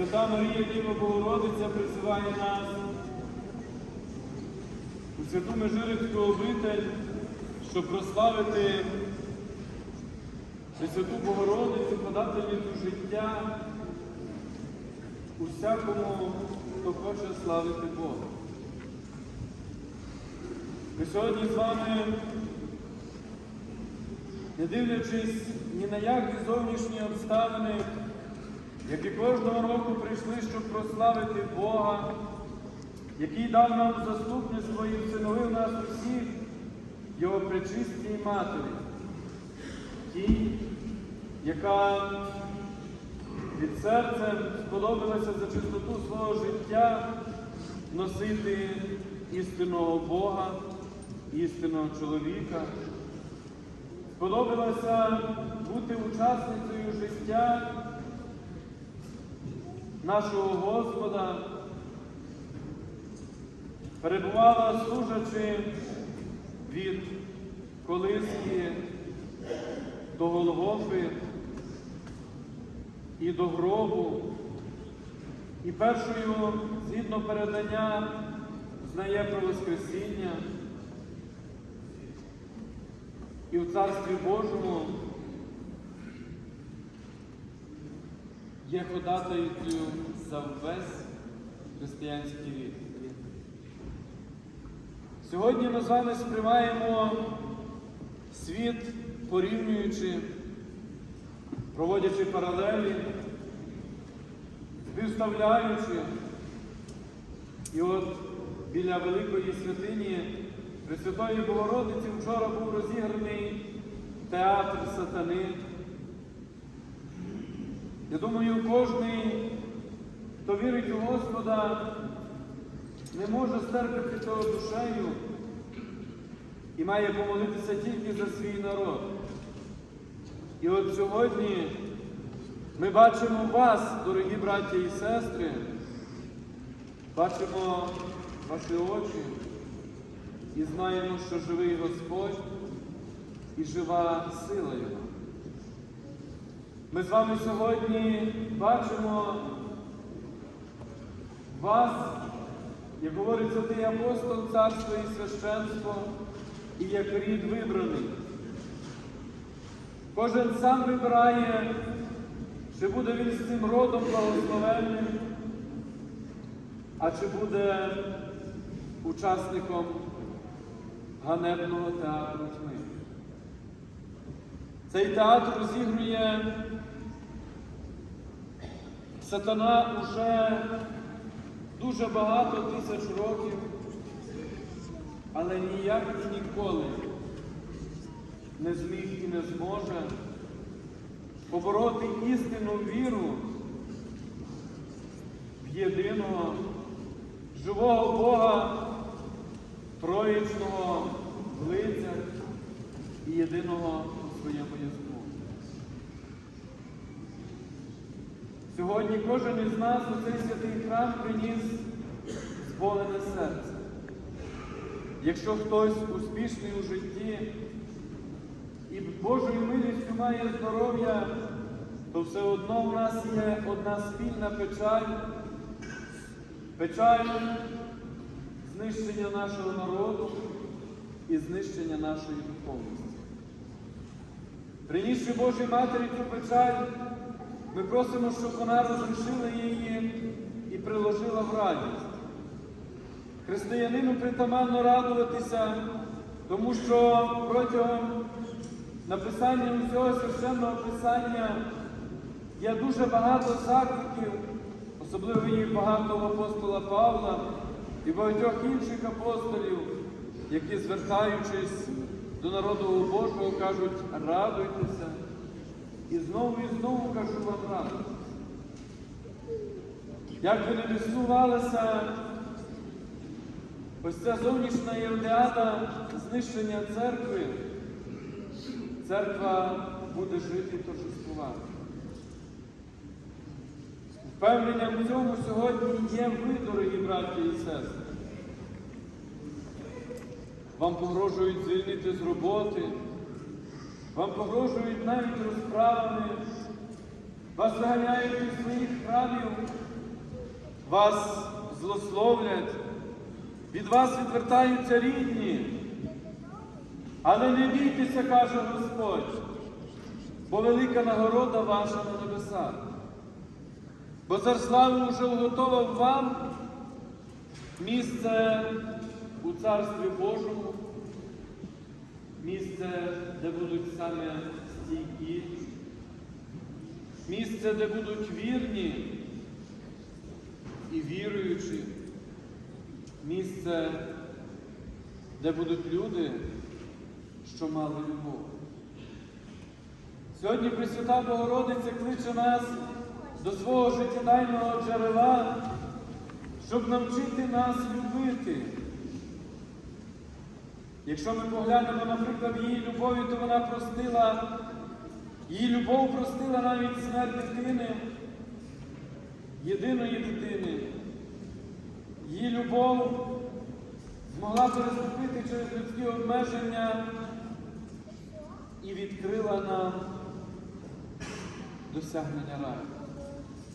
Свята Марія Діва Богородиця призиває нас у святу Межирицьку обитель, щоб прославити Пресвяту Богородицю, подательницю життя усякому, хто хоче славити Бога. Ми сьогодні з вами, не дивлячись ні на які зовнішні обставини, як і кожного року прийшли, щоб прославити Бога, який дав нам заступництво і всиновив нас усіх, Його пречистій Матері, тій, яка від серця сподобалася за чистоту свого життя носити істинного Бога, істинного чоловіка. Сподобалося бути учасницею життя нашого Господа, перебувала служачи від колиски до Голгофи і до гробу. І першою, згідно передання, знає про Воскресіння. І в Царстві Божому є ходатайцею за весь християнський рід. Сьогодні ми з вами сприймаємо світ, порівнюючи, проводячи паралелі, співставляючи. І от біля Великої святині Пресвятої Богородиці вчора був розіграний театр сатани. Я думаю, кожний, хто вірить у Господа, не може стерпити того душею і має помолитися тільки за свій народ. І от сьогодні ми бачимо вас, дорогі браті і сестри, бачимо ваші очі і знаємо, що живий Господь і жива сила Його. Ми з вами сьогодні бачимо вас, як говорить святий апостол, царство і священство, і як рід вибраний. Кожен сам вибирає, чи буде він з цим родом благословенним, а чи буде учасником ганебного театру тьми. Цей театр розігрує сатана уже дуже багато тисяч років, але ніяк і ніколи не зміг і не зможе побороти істинну віру в єдиного живого Бога, троїчного лиця і єдиного у своєму Сьогодні кожен із нас у цей святий храм приніс зболене серце. Якщо хтось успішний у житті і Божою милістю має здоров'я, то все одно в нас є одна спільна печаль, печаль знищення нашого народу і знищення нашої духовності. Принісши Божій Матері цю печаль, ми просимо, щоб вона розрішила її і приложила в радість. Християнину притаманно радуватися, тому що протягом написання усього священного писання є дуже багато закликів, особливо їх багато в апостола Павла і багатьох інших апостолів, які, звертаючись до народу Божого, кажуть, радуйтеся. І знову і знову кажу вам радуйтеся. Як би не існувалася ось ця зовнішня євдеада знищення церкви, церква буде жити торжествувати. Впевненням в цьому сьогодні є ви, дорогі браті і сестри. Вам погрожують звільнити з роботи, вам погрожують навіть розправами, вас виганяють із своїх храмів, вас злословлять, від вас відвертаються рідні. Але не бійтеся, каже Господь, бо велика нагорода ваша на небесах. Бо цар слави вже уготовав вам місце у Царстві Божому, місце, де будуть саме стійкі, місце, де будуть вірні і віруючі, місце, де будуть люди, що мали любов. Сьогодні Пресвята Богородиця кличе нас до свого життєдайного джерела, щоб навчити нас любити. Якщо ми поглянемо, наприклад, її любові, то вона простила, її любов простила навіть смерть дитини, єдиної дитини. Її любов змогла переступити через людські обмеження і відкрила нам досягнення раю.